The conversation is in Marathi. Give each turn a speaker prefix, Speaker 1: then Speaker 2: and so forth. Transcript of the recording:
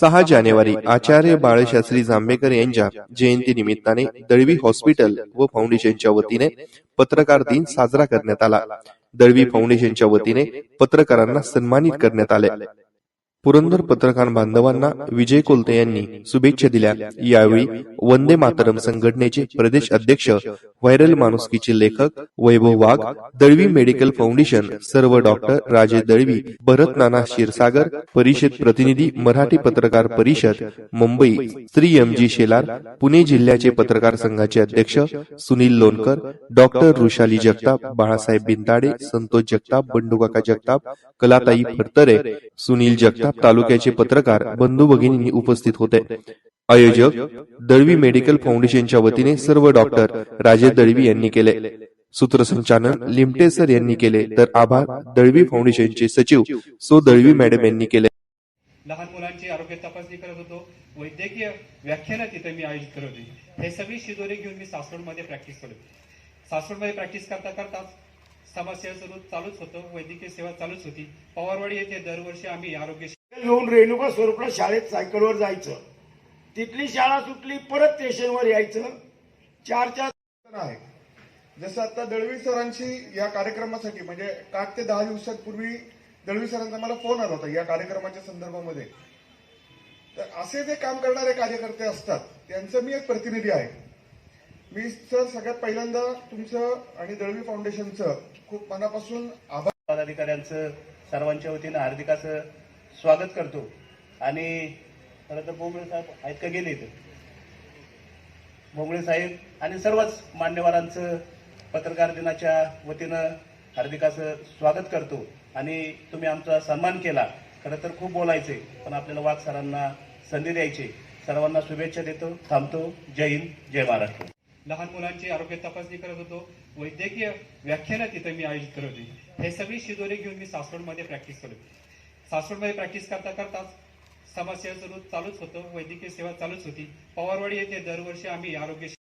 Speaker 1: सहा जानेवारी आचार्य बाळशास्त्री जांभेकर यांच्या जयंती निमित्ताने दळवी हॉस्पिटल व फाउंडेशनच्या वतीने पत्रकार दिन साजरा करण्यात आला. दळवी फाउंडेशनच्या वतीने पत्रकारांना सन्मानित करण्यात आले. पुरंदर पत्रकार बांधवांना विजय कोलते यांनी शुभेच्छा दिल्या. यावेळी वंदे मातरम संघटनेचे प्रदेश अध्यक्ष व्हायरल माणुसकीचे लेखक वैभव वाघ दळवी मेडिकल फाउंडेशन सर्व डॉक्टर राजे दळवी भरत नाना क्षीरसागर परिषद प्रतिनिधी मराठी पत्रकार परिषद मुंबई श्री एम जी शेलार पुणे जिल्ह्याचे पत्रकार संघाचे अध्यक्ष सुनील लोणकर डॉक्टर रुशाली जगताप बाळासाहेब बिंताडे संतोष जगताप बंडूकाका जगताप कलाताई फडतरे सुनील जगताप तालुक्याचे पत्रकार बंधू भगिनींनी उपस्थित होते. आयोजक दळवी मेडिकल फाउंडेशनच्या वतीने सर्व डॉक्टर राजे दळवी यांनी केले. सूत्रसंचालन लिमटे सर यांनी केले. तर आभार दळवी फाउंडेशनचे सचिव सो दळवी मॅडम यांनी केले.
Speaker 2: लहान मुलांची आरोग्य तपासणी करत होतो. वैद्यकीय व्याख्यानं तिथे मी आयोजित करत होते. हे सगळी शिदोरी घेऊन मी सासवडमध्ये प्रॅक्टिस करत होते सासवडमध्ये प्रॅक्टिस करता करताच समाजसेवा चालू चालूच होतं. वैद्यकीय सेवा चालूच होती. पवारवाडी येथे दरवर्षी आम्ही आरोग्य
Speaker 3: घेऊन रेणुका स्वरूपला शाळेत सायकलवर जायचं. तिथली शाळा सुटली परत स्टेशनवर यायचं. चार चार
Speaker 4: आहे. जसं आता दळवी सरांशी या कार्यक्रमासाठी म्हणजे आठ ते दहा दिवसांपूर्वी दळवी सरांचा मला फोन आला होता या कार्यक्रमाच्या संदर्भामध्ये. तर असे जे काम करणारे कार्यकर्ते असतात त्यांचं मी एक प्रतिनिधी आहे. मी सर सगळ्यात पहिल्यांदा तुमचं आणि दळवी फाउंडेशनचं खूप मनापासून आभार.
Speaker 5: पदाधिकाऱ्यांचं सर्वांच्या वतीनं हार्दिकाचं स्वागत करतो. आणि खरं तर बोंबळे साहेब आहेत का गेले इथं? बोंबळे साहेब आणि सर्वच मान्यवरांचं पत्रकार दिनाच्या वतीनं हार्दिकाचं स्वागत करतो. आणि तुम्ही आमचा सन्मान केला. खरं तर खूप बोलायचे पण आपल्याला वाघ सरांना संधी द्यायची. सर्वांना शुभेच्छा देतो थांबतो. जय हिंद जय महाराष्ट्र.
Speaker 2: लहान मुलांची आरोग्य तपासणी करत होतो. वैद्यकीय व्याख्यानं तिथे मी आयोजित करत होते. हे सगळी शिजोरी घेऊन मी सासवडमध्ये प्रॅक्टिस करत सासवडमध्ये प्रॅक्टिस करता करताच समाजसेवा चालूच होतं वैद्यकीय सेवा चालूच होती. पवारवाडी येथे दरवर्षी आम्ही आरोग्य